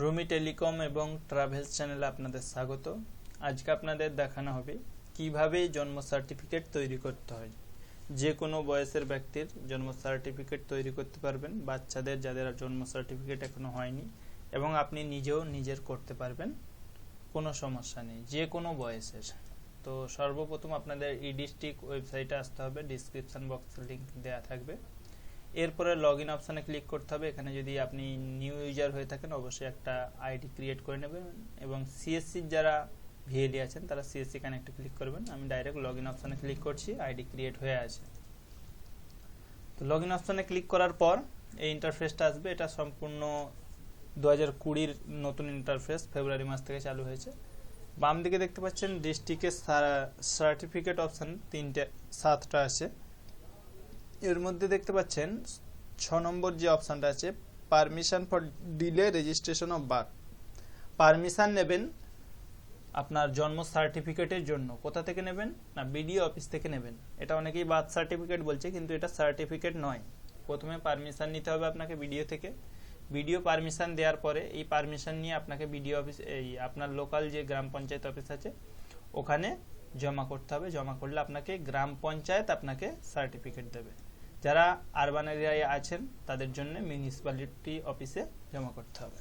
Rumi telecom এবং travels চ্যানেলে আপনাদের স্বাগত। আজকে আপনাদের দেখানো হবে কীভাবে জন্ম সার্টিফিকেট তৈরি করতে হয়। যে কোনো বয়সের ব্যক্তির জন্ম সার্টিফিকেট তৈরি করতে পারবেন, বাচ্চাদের যাদের জন্ম সার্টিফিকেট এখনও হয়নি, এবং আপনি নিজেও নিজের করতে পারবেন, কোনো সমস্যা নেই, যে কোনো বয়সের। তো সর্বপ্রথম আপনাদের ই ডিস্ট্রিক্ট ওয়েবসাইটে আসতে হবে ডিসক্রিপশন বক্সে লিংক দেওয়া থাকবে। এরপরে লগ ইন অপশানে ক্লিক করতে হবে। এখানে যদি আপনি নিউ ইউজার হয়ে থাকেন, অবশ্যই একটা আইডি ক্রিয়েট করে নেবেন এবং সিএসসির যারা ভিএলই আছেন, তারা সিএসসি কানেক্টে ক্লিক করবেন। আমি ডাইরেক্ট লগ ইন অপশানে ক্লিক করছি আইডি ক্রিয়েট হয়ে আছে। তো লগ ইন অপশানে ক্লিক করার পর এই ইন্টারফেসটা আসবে। এটা সম্পূর্ণ দু হাজার কুড়ির নতুন ইন্টারফেস ফেব্রুয়ারি মাস থেকে চালু হয়েছে। বাম দিকে দেখতে পাচ্ছেন ডিস্ট্রিক্টের সার্টিফিকেট অপশান তিনটে, সাতটা আছে। এর মধ্যে দেখতে পাচ্ছেন ছ নম্বর যে অপশানটা আছে permission for delay registration of birth permission নেবেন আপনার জন্ম সার্টিফিকেটের জন্য। কোথা থেকে নেবেন? না বিডিও অফিস থেকে নেবেন। এটা অনেকেই বার্থ সার্টিফিকেট বলছে, কিন্তু এটা সার্টিফিকেট নয়। প্রথমে পারমিশন নিতে হবে আপনাকে বিডিও থেকে। বিডিও পারমিশন দেওয়ার পরে এই পারমিশন নিয়ে আপনাকে বিডিও অফিস এই আপনার লোকাল যে গ্রাম পঞ্চায়েত অফিস আছে, ওখানে জমা করতে হবে। জমা করলে আপনাকে গ্রাম পঞ্চায়েত আপনাকে সার্টিফিকেট দেবে। যারা আরবান এরিয়ায় আছেন, তাদের জন্য মিউনিসিপ্যালিটি অফিসে জমা করতে হবে।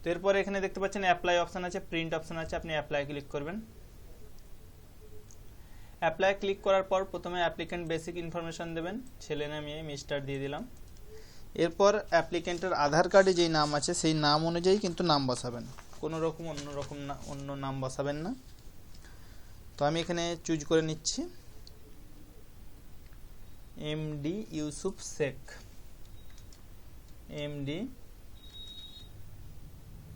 তো এরপরে এখানে দেখতে পাচ্ছেন অ্যাপ্লাই অপশান আছে প্রিন্ট অপশান আছে, আপনি অ্যাপ্লাই ক্লিক করবেন। অ্যাপ্লাই ক্লিক করার পর প্রথমে অ্যাপ্লিকেন্ট বেসিক ইনফরমেশন দেবেন। ছেলে নাম মেয়ে মিস্টার দিয়ে দিলাম। এরপর অ্যাপ্লিকেন্টের আধার কার্ডে যেই নাম আছে, সেই নাম অনুযায়ী কিন্তু নাম বসাবেন। কোনো রকম, অন্য রকম অন্য নাম বসাবেন না। তো আমি এখানে চুজ করে নিচ্ছি। MD Yusuf Sheikh MD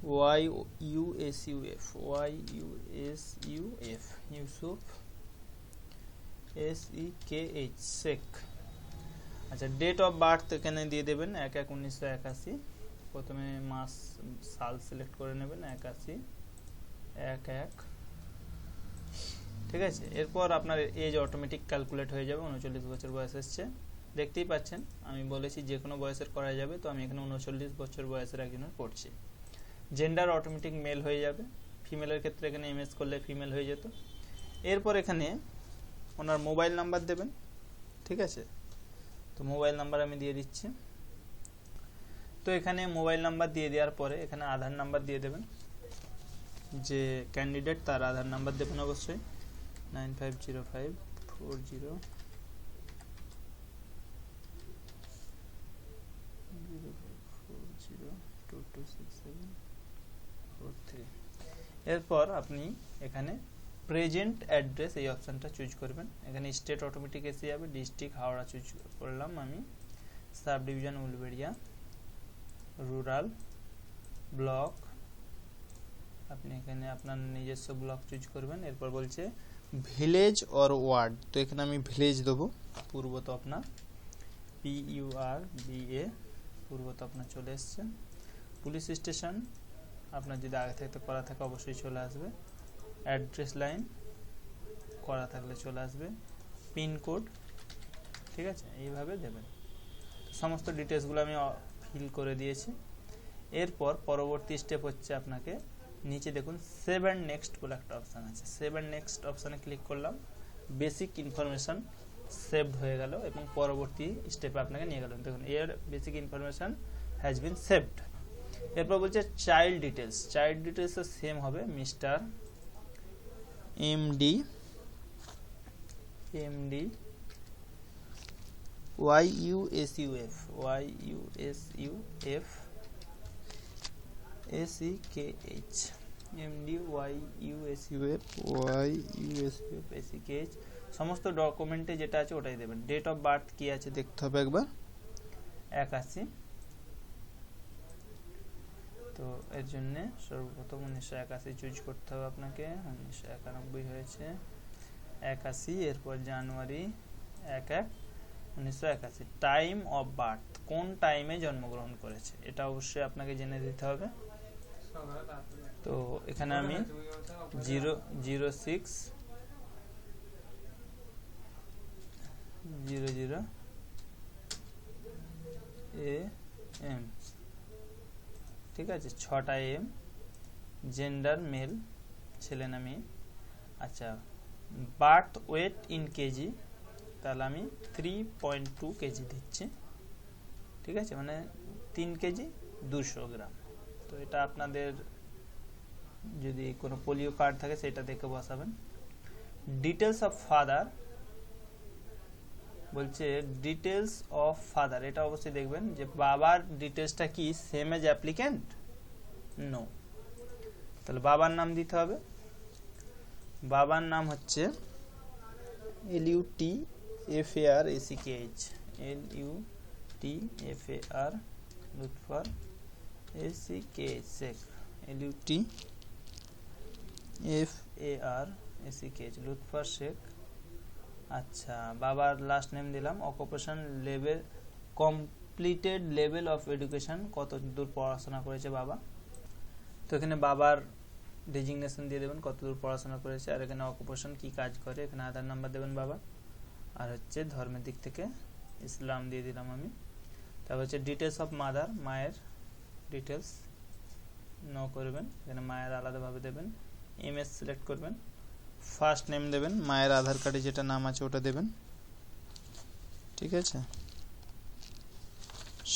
Y U S U F Y U S U F Yusuf S E K H Sheikh আচ্ছা ডেট অফ বার্থ এখানে দিয়ে দেবেন, এক এক উনিশশো একাশি। প্রথমে মাস, সাল সিলেক্ট করে নেবেন, একাশি। এক এক ঠিক আছে? এরপর আপনার এজ অটোমেটিক ক্যালকুলেট হয়ে যাবে, উনচল্লিশ বছর বয়স এসছে। দেখতেই পাচ্ছেন, আমি বলেছি যে কোনো বয়সের করা যাবে, তো আমি এখানে উনচল্লিশ বছর বয়সের একজনের করছি জেন্ডার অটোমেটিক মেল হয়ে যাবে ফিমেলের ক্ষেত্রে এখানে এমএস করলে ফিমেল হয়ে যেত। এরপর এখানে ওনার মোবাইল নাম্বার দেবেন, ঠিক আছে? তো মোবাইল নাম্বার আমি দিয়ে দিচ্ছি। তো এখানে মোবাইল নাম্বার দিয়ে দেওয়ার পরে এখানে আধার নাম্বার দিয়ে দেবেন। যে ক্যান্ডিডেট তার আধার নাম্বার দেবেন অবশ্যই। Nine five zero five four zero zero four zero two two six seven four three এরপর আপনি এখানে প্রেজেন্ট অ্যাড্রেস এই অপশানটা চুজ করবেন। এখানে স্টেট অটোমেটিক এসে যাবে ডিস্ট্রিক্ট হাওড়া চুজ করলাম আমি। Sub division Uluberia. Rural block আপনি এখানে আপনার নিজস্ব ব্লক চুজ করবেন। এরপর বলছে ভিলেজ অর ওয়ার্ড তো এখানে আমি ভিলেজ দেবো। পূর্বত আপনার P U R B A পূর্বত আপনার চলে এসছে। পুলিশ স্টেশন আপনার যদি আগে থাকতে করা থাকে অবশ্যই চলে আসবে। অ্যাড্রেস লাইন করা থাকলে চলে আসবে। পিনকোড ঠিক আছে? এইভাবে দেবেন। সমস্ত ডিটেলসগুলো আমি ফিল করে দিয়েছি। এরপর পরবর্তী স্টেপ হচ্ছে আপনাকে নিচে দেখুন সেভ অ্যান্ড নেক্সট বলে একটা অপশান আছে। সেভ অ্যান্ড নেক্সট অপশানে ক্লিক করলাম বেসিক ইনফরমেশান সেভড হয়ে গেল এবং পরবর্তী স্টেপে আপনাকে নিয়ে গেল। দেখুন, এর basic information has been saved এরপর বলছে চাইল্ড ডিটেলস চাইল্ড ডিটেলসও সেম হবে mister MD MD Y U S U F Y U S U F S E K H MD Y U S U F Y U S U F S E সমস্ত ডকুমেন্টে যেটা আছে ওটাই দেবেন। Date of birth কি আছে দেখতে হবে একবার। একাশি তো এর জন্য সর্বপ্রথম উনিশশো একাশি চুজ করতে হবে আপনাকে। উনিশশো একানব্বই হয়েছে। একাশি, এরপর জানুয়ারি, এক এক। উনিশশো একাশি। টাইম অফ বার্থ কোন টাইমে জন্মগ্রহণ করেছে? এটা অবশ্যই আপনাকে জেনে দিতে হবে। তো এখানে আমি zero zero six, zero zero, A, M. ঠিক আছে, ছটা এম জেন্ডার মেল ছেলে না মেয়ে। আচ্ছা বার্থ ওয়েট ইন কেজি তাহলে আমি থ্রি পয়েন্ট টু কেজি দিচ্ছি। ঠিক আছে মানে তিন কেজি দুশো গ্রাম। তো এটা আপনাদের যদি কোনো পোলিও কার্ড থাকে সেটা দেখে বসাবেন। ডিটেলস অফ ফাদার বলছে ডিটেলস অফ ফাদার এটা অবশ্যই দেখবেন যে বাবার ডিটেলসটা কি সেম এজ অ্যাপ্লিক্যান্ট নো তাহলে বাবার নাম দিতে হবে। বাবার নাম হচ্ছে L U T F A R S E K H L U T F A R Lutfar S E K Sheikh L U T F. A R S E K Lutfar Sheikh. আচ্ছা বাবার last name দিলাম। Occupation level completed level of education কত দূর পড়াশোনা করেছে বাবা? তো এখানে বাবার ডেজিগনেশন দিয়ে দেবেন কত দূর পড়াশোনা করেছে আর এখানে অকুপেশন কি কাজ করে এখানে আধার নাম্বার দেবেন বাবা। আর হচ্ছে ধর্মের দিক থেকে ইসলাম দিয়ে দিলাম আমি। তারপর হচ্ছে ডিটেলস অফ মাদার মায়ের ডিটেলস নো করবেন। এখানে মায়ের আলাদাভাবে দেবেন। এমএস সিলেক্ট করবেন। ফার্স্ট নেম দেবেন মায়ের আধার কার্ডে যেটা নাম আছে ওটা দেবেন। ঠিক আছে?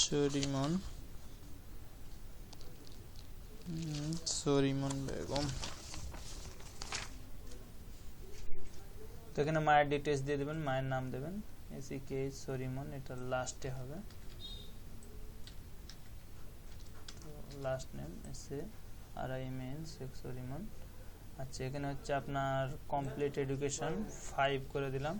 সরিমন হুম, সরিমন বেগম। তো এখানে মায়ের ডিটেলস দিয়ে দেবেন মায়ের নাম দেবেন। এসি কে সরিমন এটা লাস্টে হবে। লাস্ট নেম এসে R I M N Sheikh Sarimon আচ্ছা এখানে হচ্ছে আপনার কমপ্লিট এডুকেশন ফাইভ করে দিলাম।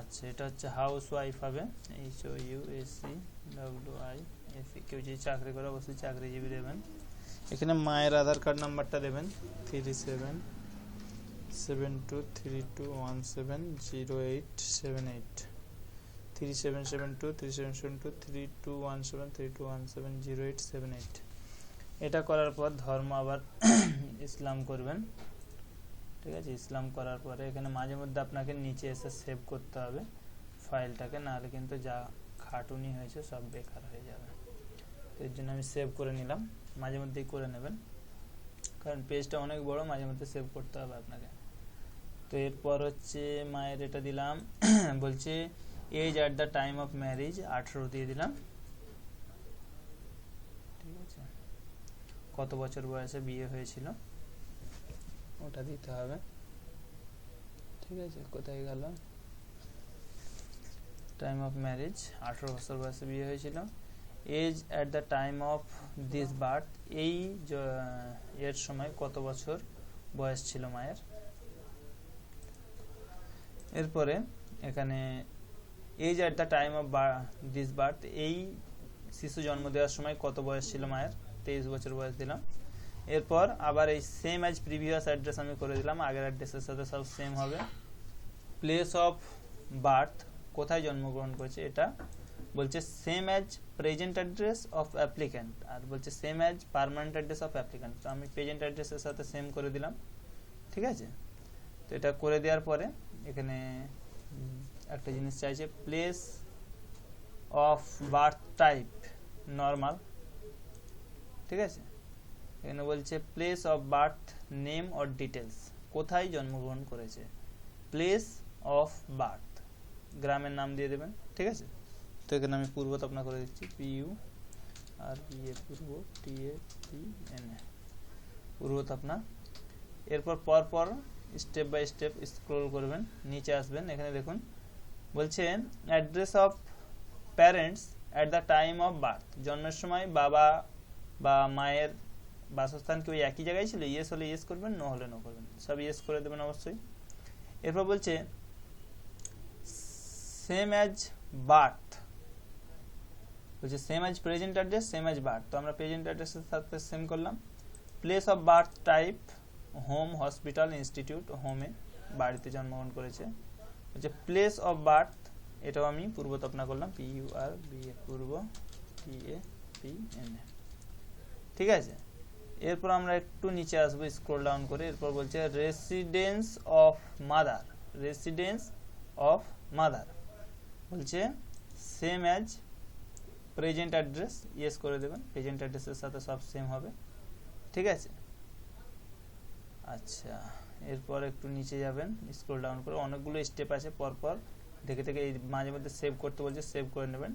আচ্ছা এটা হচ্ছে হাউস ওয়াইফ হবে H O U S C W I F কেউ যদি চাকরি করে, অবশ্যই চাকরিজীবী দেবেন। এখানে মায়ের আধার কার্ড নাম্বারটা দেবেন। Three seven seven two three two one seven zero eight seven eight three seven seven two three seven seven two three two one seven three two one seven zero eight seven eight এটা করার পর ধর্ম আবার ইসলাম করবেন। ঠিক আছে? ইসলাম করার পরে এখানে মাঝে মধ্যে আপনাকে নিচে এসে সেভ করতে হবে ফাইলটাকে নাহলে কিন্তু যা খাটুনি হয়েছে সব বেকার হয়ে যাবে। তো এর জন্য আমি সেভ করে নিলাম। মাঝে মধ্যেই করে নেবেন। কারণ পেজটা অনেক বড়, মাঝে মধ্যে সেভ করতে হবে আপনাকে। তো এরপর হচ্ছে মায়ের এটা দিলাম। বলছে age at the time of marriage আঠেরো দিয়ে দিলাম। ঠিক আছে? কত বছর বয়সে বিয়ে হয়েছিল? ওটা দিতে হবে। ঠিক আছে, কোথায় গেল? টাইম অফ ম্যারেজ আঠেরো বছর বয়সে বিয়ে হয়েছিল। Age at the time of this birth এই এর সময় কত বছর বয়স ছিল মায়ের? এরপরে এখানে age at the time of this birth এই শিশু জন্ম দেওয়ার সময় কত বয়স ছিল মায়ের? তেইশ বছর বয়স দিলাম। এরপর আবার এই সেম অ্যাজ প্রিভিয়াস অ্যাড্রেস আমি করে দিলাম, আগের অ্যাড্রেসের সাথে সব সেম হবে। প্লেস অফ বার্থ কোথায় জন্মগ্রহণ করেছে এটা? বলছে same as present address of applicant আর বলছে same as permanent address of applicant তো আমি প্রেজেন্ট অ্যাড্রেসের সাথে সেম করে দিলাম। ঠিক আছে? তো এটা করে দেওয়ার পরে এখানে একটা জিনিস চাইছে place of birth type normal ঠিক আছে? এখানে বলছে place of birth name or details কোথায় জন্মগ্রহণ করেছে? প্লেস অফ বার্থ গ্রামের নাম দিয়ে দেবেন, ঠিক আছে? তো এখানে আমি পূর্ব তপনা করে দিচ্ছি। পি ইউ আর এ পূর্ব টি এ পি এন এ পূর্ব তপনা। এরপর পর পর স্টেপ বাই স্টেপ স্ক্রোল করবেন, নিচে আসবেন। এখানে দেখুন বলছে address of parents at the time of birth জন্মের সময় বাবা বা মায়ের বাসস্থান কি ওই একই জায়গায় ছিল? ইয়েস হলে ইয়েস করবেন নো হলে নো করবেন। সব ইয়েস করে দেবেন অবশ্যই। এরপর বলছে সেম অ্যাজ বার্থ বলছে same as present address same as birth তো আমরা প্রেজেন্ট অ্যাড্রেসের সাথে সেম করলাম। Place of birth type home hospital institute হোমে বাড়িতে জন্মগ্রহণ করেছে। বলছে প্লেস অফ বার্থ এটাও আমি পূর্ব তপনা করলাম P U R B A Purba T A P N A ঠিক আছে? এরপর আমরা একটু নিচে আসব স্ক্রোল ডাউন করে, এরপর বলছে residence of mother residence of mother বলছে same as present address yes করে দেবেন প্রেজেন্ট অ্যাড্রেসের সাথে সব সেম হবে। ঠিক আছে? আচ্ছা এরপর একটু নিচে যাবেন স্ক্রল ডাউন করে অনেকগুলো স্টেপ আছে পরপর। দেখে দেখে এই মাঝে মধ্যে সেভ করতে বলছে সেভ করে নেবেন।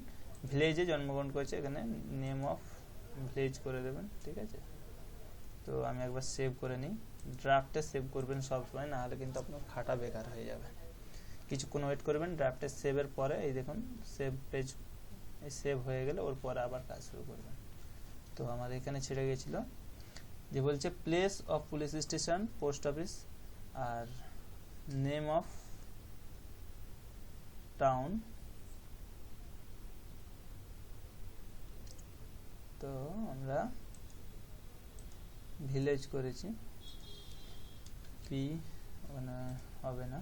ভিলেজে জন্মগ্রহণ করেছে, এখানে নেম অফ ভিলেজ করে দেবেন, ঠিক আছে? তো আমি একবার সেভ করে নিই। ড্রাফটে সেভ করবেন সবসময় না হলে কিন্তু আপনার খাটা বেকার হয়ে যাবে। কিছুক্ষণ ওয়েট করবেন ড্রাফটে সেভের পরে, এই দেখুন সেভ পেজ সেভ হয়ে গেলে ওর পরে আবার কাজ শুরু করবেন। তো আমার এখানে ছেড়ে গেছিল। যে বলছে place of police station post office R name of town তো আমরা ভিলেজ করেছি। পি ওখানে হবে না।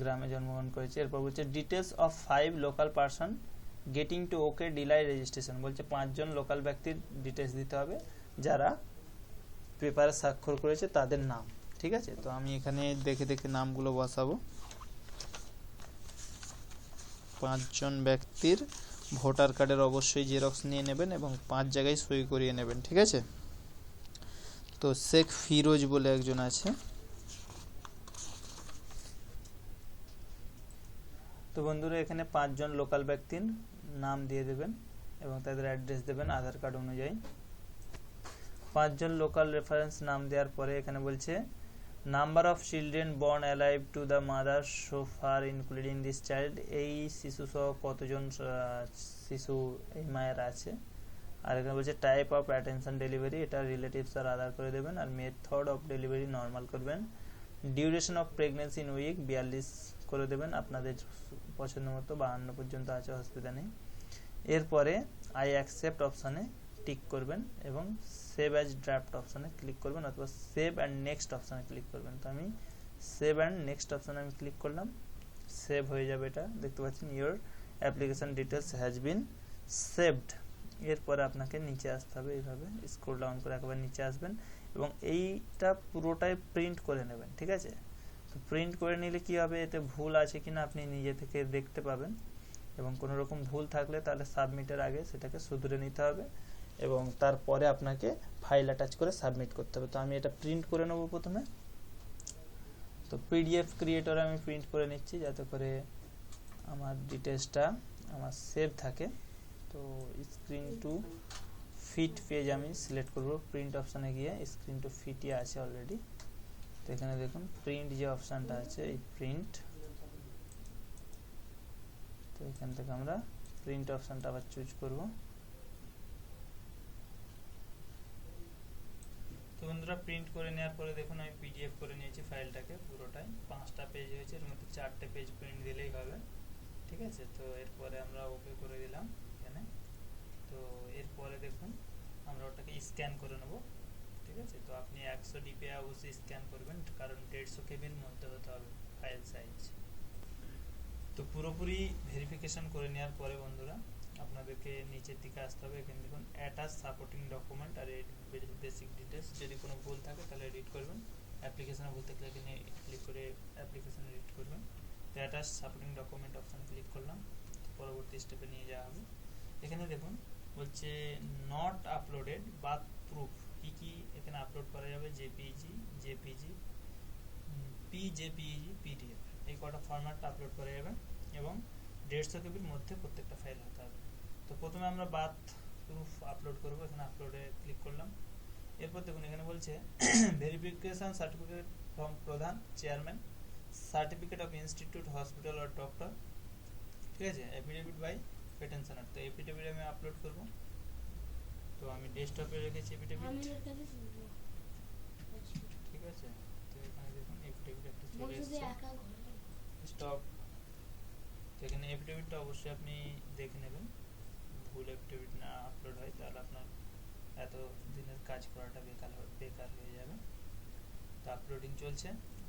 গ্রামে জন্মগ্রহণ করেছে। এরপর বলছে details of five local person getting to okay delay registration বলছে পাঁচজন লোকাল ব্যক্তির ডিটেলস দিতে হবে। যারা পেপারে স্বাক্ষর করেছে তাদের নাম, ঠিক আছে? তো আমি এখানে দেখে দেখে নামগুলো বসাবো। পাঁচজন ব্যক্তির ভোটার কার্ডের অবশ্যই জেরক্স নিয়ে নেবেন এবং পাঁচ জায়গায় সই করিয়ে নেবেন, ঠিক আছে? তো শেখ ফিরোজ বলে একজন আছে। তো বন্ধুরা, এখানে পাঁচজন লোকাল ব্যক্তির নাম দিয়ে দেবেন এবং তাদের অ্যাড্রেস দেবেন, আধার কার্ড অনুযায়ী। পাঁচজন লোকাল রেফারেন্স নাম দেওয়ার পরে এখানে বলছে number of children born alive to the mother so far including this child এই শিশু সহ কতজন শিশু, এই মায়ের আছে? আর এখানে বলছে টাইপ অফ অ্যাটেনশন ডেলিভারি এটা রিলেটিভস আর আধার করে দেবেন, আর মেথড অফ ডেলিভারি নর্মাল করবেন। Duration of pregnancy in week বিয়াল্লিশ করে দেবেন, আপনাদের পছন্দ মতো বাহান্ন পর্যন্ত আছে অসুবিধা নেই। এরপরে আই অ্যাকসেপ্ট অপশানে টিক করবেন এবং সেভ অ্যাজ ড্রাফট অপশানে ক্লিক করবেন অথবা সেভ অ্যান্ড নেক্সট অপশানে ক্লিক করবেন। তো আমি সেভ অ্যান্ড নেক্সট অপশানে আমি ক্লিক করলাম সেভ হয়ে যাবে এটা। দেখতে পাচ্ছেন your application details has been saved এরপরে আপনাকে নিচে আসতে হবে এইভাবে স্ক্রল ডাউন করে একেবারে নিচে আসবেন এবং এইটা পুরোটাই প্রিন্ট করে নেবেন, ঠিক আছে? তো প্রিন্ট করে নিলে কি হবে? এতে ভুল আছে কিনা আপনি নিজে থেকে দেখতে পাবেন এবং কোনো রকম ভুল থাকলে তাহলে সাবমিটের আগে সেটাকে শুধরে নিতে হবে। এবং তারপরে আপনাকে ফাইল অ্যাটাচ করে সাবমিট করতে হবে। তো আমি এটা প্রিন্ট করে নেব প্রথমে। তো পিডিএফ ক্রিয়েটরে আমি প্রিন্ট করে নিচ্ছি যাতে করে আমার ডিটেলসটা আমার সেভ থাকে। তো স্ক্রিন টু ফিট পেজ আমি সিলেক্ট করব। প্রিন্ট অপশানে গিয়ে স্ক্রিন টু ফিটই আছে অলরেডি তো এখানে দেখুন প্রিন্ট যে অপশানটা আছে, এই প্রিন্ট তো এখান থেকে আমরা প্রিন্ট অপশানটা আবার চুজ করব। তো বন্ধুরা প্রিন্ট করে নেওয়ার পরে দেখুন আমি পিডিএফ করে নিয়েছি ফাইলটাকে, পুরোটাই। পাঁচটা পেজ হয়েছে, এর মধ্যে চারটে পেজ প্রিন্ট দিলেই হবে। ঠিক আছে? তো এরপরে আমরা ওকে করে দিলাম এখানে। তো এরপরে দেখুন, আমরা ওটাকে স্ক্যান করে নেব। ঠিক আছে? তো আপনি একশো ডিপি অবশ্যই স্ক্যান করবেন, কারণ দেড়শো কেবির মধ্যে হতে হবে ফাইল সাইজ তো পুরোপুরি ভেরিফিকেশন করে নেওয়ার পরে বন্ধুরা আপনাদেরকে নিচের দিকে আসতে হবে। এখানে দেখুন অ্যাটাচ সাপোর্টিং ডকুমেন্ট আর বেসিক ডিটেলস যদি কোনো ভুল থাকে, তাহলে এডিট করবেন। অ্যাপ্লিকেশনে ভুল থাকলে এখানে ক্লিক করে অ্যাপ্লিকেশন এডিট করবেন। তো attach supporting document option click করলাম। পরবর্তী স্টেপে নিয়ে যাওয়া হবে। এখানে দেখুন, বলছে নট আপলোডেড বাথ প্রুফ কি কি এখানে আপলোড করা যাবে? জেপিজি জেপিজি পিজেপিজি পিডিএফ এই কটা ফরম্যাটটা আপলোড করা যাবে এবং দেড়শো কেবির মধ্যে প্রত্যেকটা ফাইল হতে হবে তো প্রথমে আমরা বাথ প্রুফ আপলোড করব এখানে আপলোডে ক্লিক করলাম। এরপর দেখুন এখানে বলছে ভেরিফিকেশন সার্টিফিকেট ফ্রম প্রধান chairman certificate of institute hospital or doctor ঠিক আছে? এফিডেভিট বাই পেটেনশনার তো এফিডেভিট আমি আপলোড করব। তো আমি ডেস্কটপে রেখেছি এফিডেভিট ঠিক আছে? তো এখানে দেখুন এফিডেভিট একটা চলে এসেছে। স্টপ তো এখানে এফিডেভিটটা অবশ্যই আপনি দেখে নেবেন। ভুল এফিডেভিট না আপলোড হয়, তাহলে আপনার এত দিনের কাজ করাটা বেকার বেকার হয়ে যাবে। তো আপলোডিং চলছে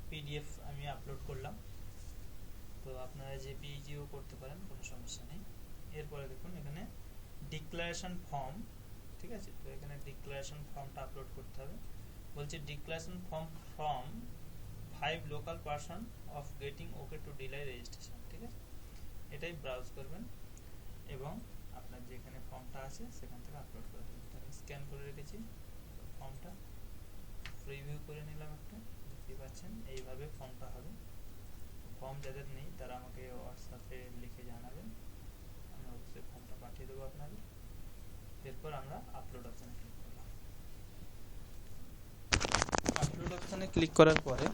পিডিএফ আমি আপলোড করলাম। তো আপনারা জেপিইজিও করতে পারেন, কোনো সমস্যা নেই। এরপরে দেখুন, এখানে ডিক্লারেশন ফর্ম ঠিক আছে? তো এখানে ডিক্লারেশন ফর্মটা আপলোড করতে হবে। বলছে declaration form from five local person of getting okay to delay registration ঠিক আছে? এটাই ব্রাউজ করবেন এবং আপনার যেখানে ফর্মটা আছে, সেখান থেকে আপলোড করে দেবেন। আমি স্ক্যান করে রেখেছি, ফর্মটা। প্রিভিউ করে নিলাম একটা দেখতে পাচ্ছেন, এইভাবে ফর্মটা হবে। ফর্ম যাদের নেই, তারা আমাকে হোয়াটসঅ্যাপে লিখে জানাবেন। আমি অবশ্যই ফর্মটা পাঠিয়ে দেবো আপনাদের। এরপর আমরা আপলোড অপশানে ক্লিক করলাম আপলোড অপশানে ক্লিক করার পরে,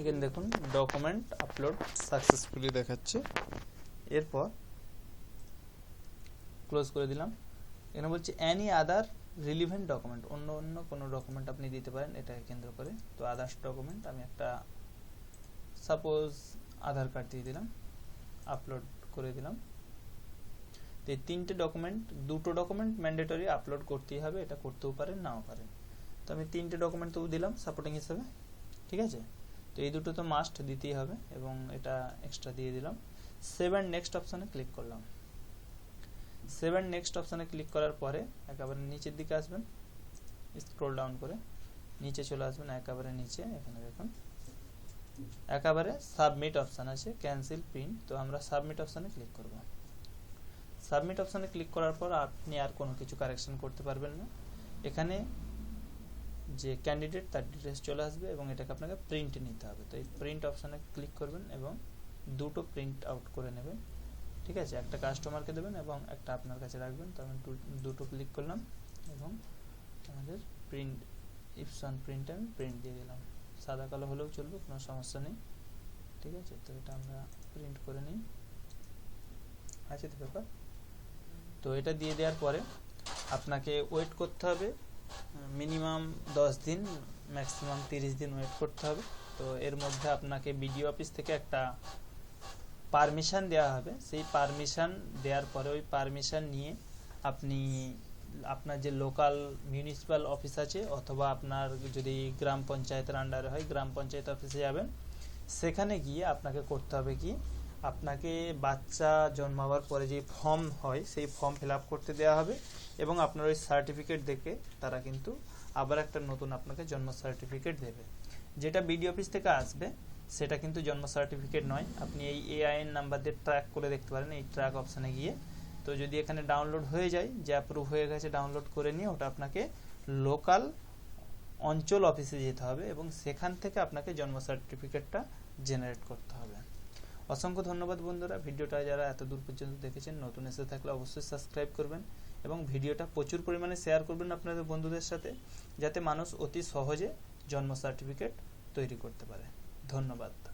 এখানে দেখুন ডকুমেন্ট আপলোড সাকসেসফুলি দেখাচ্ছে। এরপর ক্লোজ করে দিলাম। এখানে বলছে অ্যানি আদার রিলিভেন্ট ডকুমেন্ট অন্য অন্য কোনো ডকুমেন্ট আপনি দিতে পারেন, এটাকে কেন্দ্র করে। তো আদার্স ডকুমেন্ট আমি একটা সাপোজ আধার কার্ড দিয়ে দিলাম আপলোড করে দিলাম। তো তিনটে ডকুমেন্ট দুটো ডকুমেন্ট ম্যান্ডেটরি আপলোড করতেই হবে, এটা করতেও পারেন, নাও পারেন। তো আমি তিনটে ডকুমেন্ট তো দিলাম সাপোর্টিং হিসেবে, ঠিক আছে? তো এই দুটো তো মাস্ট দিতেই হবে, এবং এটা এক্সট্রা দিয়ে দিলাম। সেভেন নেক্সট অপশানে ক্লিক করলাম। সেভেন নেক্সট অপশানে ক্লিক করার পরে একেবারে নিচের দিকে আসবেন। স্ক্রোল ডাউন করে নিচে চলে আসবেন, একেবারে নিচে, এখানে দেখুন। একেবারে সাবমিট অপশান আছে ক্যান্সেল প্রিন্ট তো আমরা সাবমিট অপশানে ক্লিক করব। সাবমিট অপশানে ক্লিক করার পর আপনি আর কোনো কিছু কারেকশন করতে পারবেন না। এখানে যে ক্যান্ডিডেট তার ডিটেলস চলে আসবে এবং এটাকে আপনাকে প্রিন্ট নিতে হবে। তো এই প্রিন্ট অপশানে ক্লিক করবেন এবং দুটো প্রিন্ট আউট করে নেবেন। ঠিক আছে? একটা কাস্টমারকে দেবেন এবং একটা আপনার কাছে রাখবেন। তো আমি দুটো ক্লিক করলাম এবং আমাদের প্রিন্ট ইপসন প্রিন্ট আমি প্রিন্ট দিয়ে দিলাম। সাদা কালো হলেও চলবে, কোনো সমস্যা নেই। ঠিক আছে? তো এটা আমরা প্রিন্ট করে নিই। আছে তো পেপার তো এটা দিয়ে দেওয়ার পরে আপনাকে ওয়েট করতে হবে মিনিমাম দশ দিন ম্যাক্সিমাম তিরিশ দিন ওয়েট করতে হবে। তো এর মধ্যে আপনাকে বিডিও অফিস থেকে একটা পারমিশন দেওয়া হবে। সেই পারমিশন দেওয়ার পরে ওই পারমিশন নিয়ে আপনি আপনার যে লোকাল মিউনিসিপ্যাল অফিস আছে অথবা আপনার যদি গ্রাম পঞ্চায়েতের আন্ডারে হয়, গ্রাম পঞ্চায়েত অফিসে যাবেন। সেখানে গিয়ে আপনাকে করতে হবে কি, আপনাকে বাচ্চা জন্মাবার পরে যে ফর্ম হয়, সেই ফর্ম ফিল করতে দেওয়া হবে এবং আপনার ওই সার্টিফিকেট দেখে তারা কিন্তু আবার একটা নতুন আপনাকে জন্ম সার্টিফিকেট দেবে। যেটা বিডি অফিস থেকে আসবে সেটা কিন্তু জন্ম সার্টিফিকেট নয়। আপনি এই এআইএন নাম্বার দিয়ে ট্র্যাক করে দেখতে পারেন এই ট্র্যাক অপশানে গিয়ে। তো যদি এখানে ডাউনলোড হয়ে যায়, যে অ্যাপ্রুভ হয়ে গেছে ডাউনলোড করে নিয়ে ওটা আপনাকে লোকাল অঞ্চল অফিসে যেতে হবে এবং সেখান থেকে আপনাকে জন্ম সার্টিফিকেটটা জেনারেট করতে হবে। অসংখ্য ধন্যবাদ বন্ধুরা। ভিডিওটা যারা এত দূর পর্যন্ত দেখেছেন, নতুন এসে থাকলে অবশ্যই সাবস্ক্রাইব করবেন এবং ভিডিওটা প্রচুর পরিমাণে শেয়ার করবেন আপনাদের বন্ধুদের সাথে, যাতে মানুষ অতি সহজে জন্ম সার্টিফিকেট তৈরি করতে পারে। ধন্যবাদ।